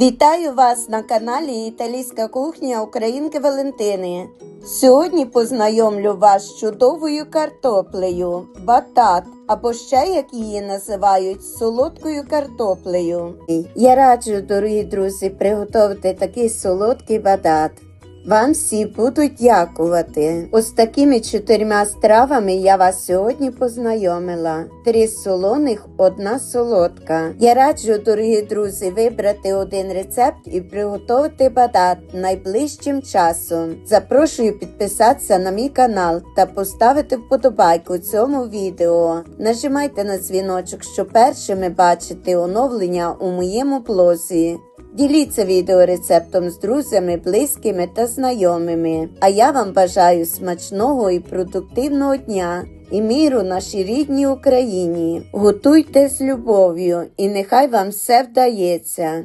Вітаю вас на каналі Італійська кухня Українки Валентини. Сьогодні познайомлю вас з чудовою картоплею, батат, або ще як її називають солодкою картоплею. Я раджу, дорогі друзі, приготувати такий солодкий батат. Вам всі будуть дякувати. Ось такими чотирма стравами я вас сьогодні познайомила. Три солоних, одна солодка. Я раджу, дорогі друзі, вибрати один рецепт і приготувати батат найближчим часом. Запрошую підписатися на мій канал та поставити вподобайку цьому відео. Нажимайте на дзвіночок, щоб першими бачити оновлення у моєму блозі. Діліться відеорецептом з друзями, близькими та знайомими. А я вам бажаю смачного і продуктивного дня і міру нашій рідній Україні. Готуйте з любов'ю і нехай вам все вдається.